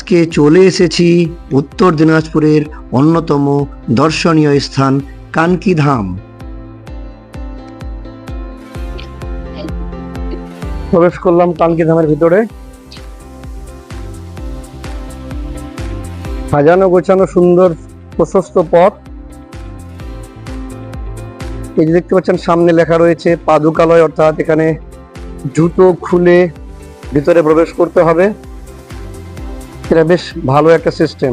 আজকে চলে এসেছি উত্তর দিনাজপুরের অন্যতম দর্শনীয় স্থান কানকি ধাম প্রবেশ করলাম কানকি ধামের ভিতরে। সাজানো গোছানো সুন্দর প্রশস্ত পথ। এই যে দেখতে পাচ্ছেন, সামনে লেখা রয়েছে পাদুকালয়, অর্থাৎ এখানে জুতো খুলে ভিতরে প্রবেশ করতে হবে। এটা বেশ ভালো একটা সিস্টেম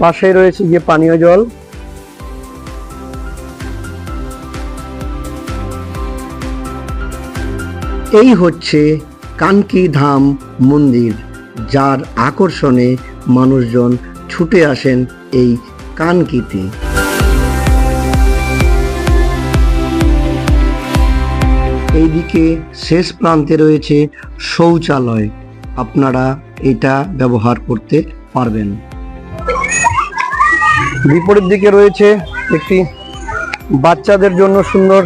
পাশে রয়েছে গিয়ে পানীয় জল। এই হচ্ছে কানকি ধাম মন্দির, যার আকর্ষণে মানুষজন ছুটে আসেন এই কানকিতে। এইদিকে শেষ প্রান্তে রয়েছে শৌচালয়। আপনারা এটা ব্যবহার করতে পারবেন। বিপরীত দিকে রয়েছে একটি বাচ্চাদের জন্য সুন্দর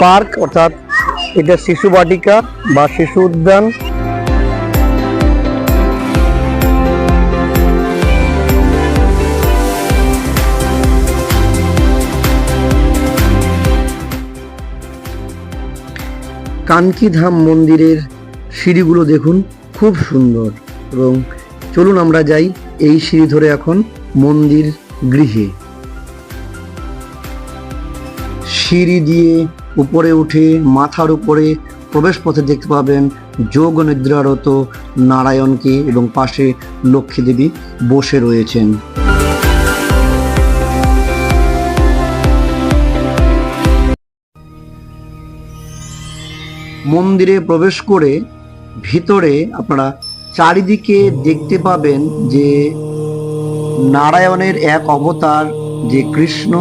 পার্ক, অর্থাৎ এটা শিশু বাটিকা বা শিশু উদ্যান। কানকি ধাম মন্দিরের সিঁড়িগুলো দেখুন, খুব সুন্দর। এবং চলুন আমরা যাই এই সিঁড়ি ধরে এখন মন্দির গৃহে। সিঁড়ি দিয়ে উপরে উঠে মাথার উপরে প্রবেশ পথে দেখতে পাবেন যোগ নিদ্রারত নারায়ণকে এবং পাশে লক্ষ্মী দেবী বসে রয়েছেন। মন্দিরে প্রবেশ করে ভিতরে আপনারা চারিদিকে দেখতে পাবেন যে নারায়ণের এক অবতার যে কৃষ্ণ,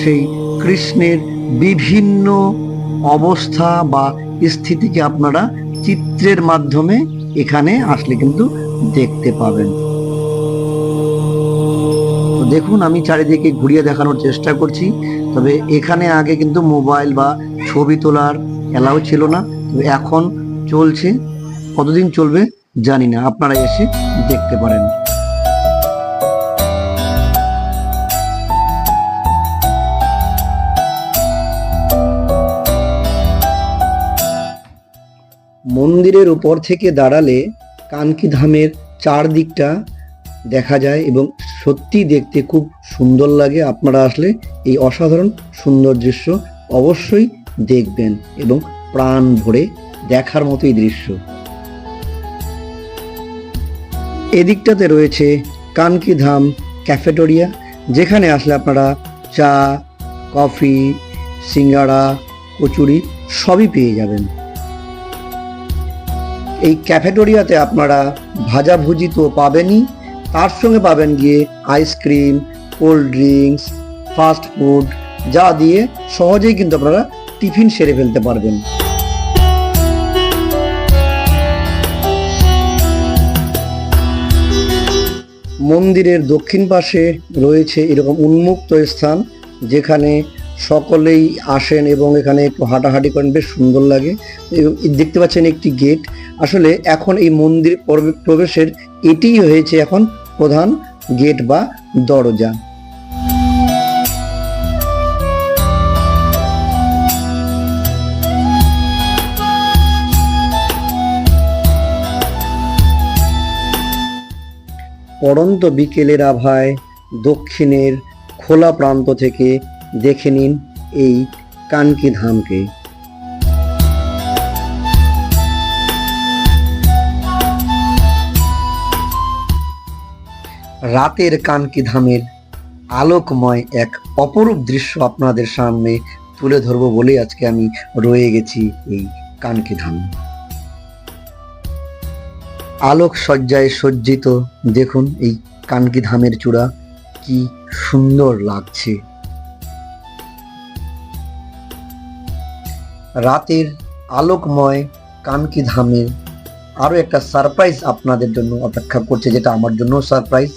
সেই কৃষ্ণের বিভিন্ন অবস্থা বা স্থিতিকে আপনারা চিত্রের মাধ্যমে এখানে আসলে কিন্তু দেখতে পাবেন। দেখুন, আমি চারিদিকে ঘুরিয়ে দেখানোর চেষ্টা করছি, তবে এখানে আগে কিন্তু মোবাইল বা ছবি তোলার এলাও ছিল না। এখন চলছে, কতদিন চলবে জানি না, আপনারা এসে দেখতে পারেন। মন্দিরের উপর থেকে দাঁড়ালে কানকি ধামের চারদিকটা দেখা যায় এবং সত্যি দেখতে খুব সুন্দর লাগে। আপনারা আসলে এই অসাধারণ সুন্দর দৃশ্য অবশ্যই দেখবেন এবং প্রাণ ভরে দেখার মতোই দৃশ্য। এদিকটাতে রয়েছে কানকি ধাম ক্যাফেটোরিয়া, যেখানে আসলে আপনারা চা, কফি, সিঙ্গাড়া, কচুরি সবই পেয়ে যাবেন। এই ক্যাফেটোরিয়াতে আপনারা ভাজাভুজি তো পাবেনই, তার সঙ্গে পাবেন গিয়ে ice cream, cold drinks, fast food, যা দিয়ে সহজেই কিন্তু আপনারা টিফিন সেরে ফেলতে পারবেন। মন্দিরের দক্ষিণ পাশে রয়েছে এরকম উন্মুক্ত স্থান যেখানে সকলেই আসেন এবং এখানে একটু হাঁটাহাঁটি করেন, বেশ সুন্দর লাগে। দেখতে পাচ্ছেন একটি গেট। আসলে এখন এই মন্দির প্রবে- প্রবেশের এটিই হয়েছে এখন প্রধান গেট বা দরজা। পড়ন্ত বিকেলের আভায় দক্ষিণের খোলা প্রান্ত থেকে দেখে নিন এই কানকি ধামকে রাতের কানকি ধামের আলোকময় এক অপরূপ দৃশ্য আপনাদের সামনে তুলে ধরবো বলে আজকে আমি রয়ে গেছি এই কানকি ধাম আলোক সজ্জায় সজ্জিত, দেখুন এই কানকি ধামের চূড়া, কি সুন্দর লাগছে। রাতের আলোকময় কানকি ধামের আরও একটা সারপ্রাইজ আপনাদের জন্য অপেক্ষা করছে, যেটা আমার জন্য সারপ্রাইজ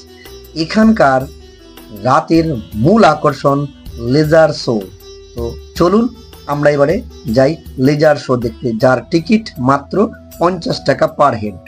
এখানকার রাতের মূল আকর্ষণ লেজার শো তো চলুন, আমরা এবারে যাই লেজার শো দেখতে, যার টিকিট মাত্র পঞ্চাশ টাকা পার হেড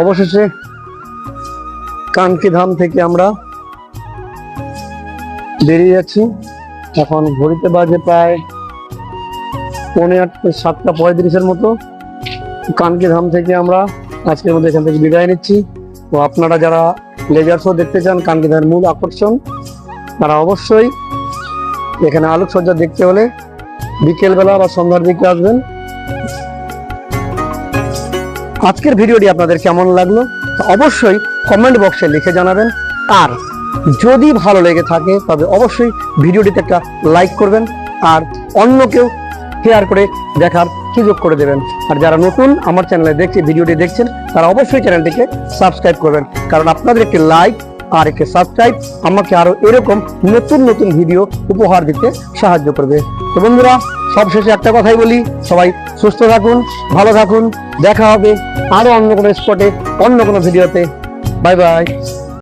অবশেষে কানকি ধাম থেকে আমরা বেরিয়ে যাচ্ছি। এখন ঘড়িতে বাজে প্রায় পৌনে আটটা, সাতটা পঁয়ত্রিশের মতো। কানকি ধাম থেকে আমরা আজকের মধ্যে এখান থেকে বিদায় নিচ্ছি। তো আপনারা যারা লেজার শো দেখতে চান, কানকি ধামের মূল আকর্ষণ, তারা অবশ্যই এখানে আলোকসজ্জা দেখতে হলে বিকেলবেলা বা সন্ধ্যার দিকে আসবেন। আজকের ভিডিওটি আপনাদের কেমন লাগল? অবশ্যই কমেন্ট বক্সে লিখে জানাবেন। আর যদি ভালো লেগে থাকে, তবে অবশ্যই ভিডিওটিতে একটা লাইক করবেন। আর অন্যকেও শেয়ার করে দেখার সুযোগ করে দেবেন। আর যারা নতুন আমার চ্যানেলে দেখছে, ভিডিওটি দেখছেন, তারা অবশ্যই চ্যানেলটিকে সাবস্ক্রাইব করবেন। কারণ আপনাদের একটি লাইক আর একটি সাবস্ক্রাইব আমাকে আরও এরকম নতুন নতুন ভিডিও উপহার দিতে সাহায্য করবে। তো বন্ধুরা সবশেষে একটা কথাই বলি, সবাই সুস্থ থাকুন, ভালো থাকুন, দেখা হবে আরও অন্য কোনো স্পটে অন্য কোনো ভিডিওতে বাই বাই